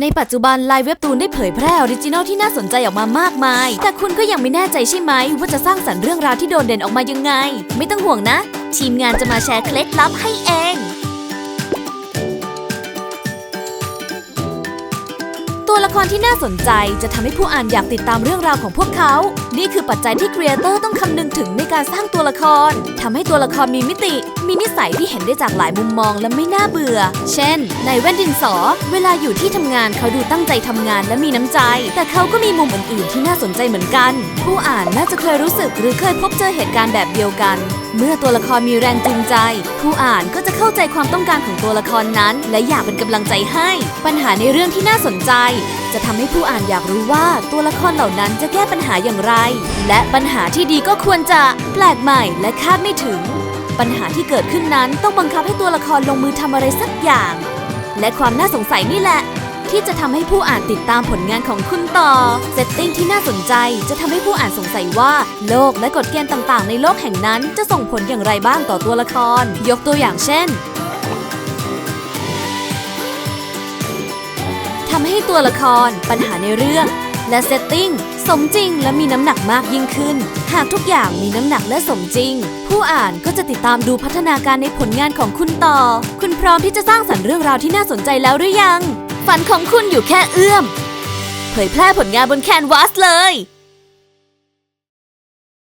ในปัจจุบันไลน์เว็บตูนได้เผยแพร่ออริจินอลที่น่าสนใจออกมามากมาย แต่คุณก็ยังไม่แน่ใจใช่ไหม ว่าจะสร้างสรรค์เรื่องราวที่โดดเด่นออกมายังไง ไม่ต้องห่วงนะ ทีมงานจะมาแชร์เคล็ดลับให้เอง ตัวละครที่น่าสนใจจะทำให้ผู้อ่านอยากติดตามเรื่องราวของพวกเขา นี่คือปัจจัยที่ครีเอเตอร์ต้องคำนึงถึงในการสร้างตัวละครทำให้ตัวละครมีมิติ มีนิสัยที่เห็นได้จากหลายมุมมองและไม่น่าเบื่อ เช่น ในแว่นดินสอ เวลาอยู่ที่ทำงานเขาดูตั้งใจทำงานและมีน้ำใจ แต่เขาก็มีมุมอื่นๆที่น่าสนใจเหมือนกัน ผู้อ่านน่าจะเคยรู้สึกหรือเคยพบเจอเหตุการณ์แบบเดียวกันเมื่อตัวละครมีแรงจูงใจ ผู้อ่านก็จะเข้าใจความต้องการของตัวละครนั้น และอยากเป็นกำลังใจให้ ปัญหาในเรื่องที่น่าสนใจ จะทำให้ผู้อ่านอยากรู้ว่าตัวละครเหล่านั้นจะแก้ปัญหาอย่างไร และปัญหาที่ดีก็ควรจะแปลกใหม่และคาดไม่ถึง ปัญหาที่เกิดขึ้นนั้นต้องบังคับให้ตัวละครลงมือทำอะไรสักอย่าง และความน่าสงสัยนี่แหละ ที่จะทำให้ผู้อ่านติดตามผลงานของคุณต่อ เซตติ้งที่น่าสนใจจะทำให้ผู้อ่านสงสัยว่า โลกและกฎเกณฑ์ต่างๆ ในโลกแห่งนั้นจะส่งผลอย่างไรบ้างต่อตัวละคร ยกตัวอย่างเช่นทำให้ตัวละคร ปัญหาในเรื่อง และเซตติ้งสมจริงและมีน้ำหนักมากยิ่งขึ้น หากทุกอย่างมีน้ำหนักและสมจริง ผู้อ่านก็จะติดตามดูพัฒนาการในผลงานของคุณต่อ คุณพร้อมที่จะสร้างสรรค์เรื่องราวที่น่าสนใจแล้วหรือยัง ฝันของคุณอยู่แค่เอื้อม เผยแพร่ผลงานบนแคนวาสเลย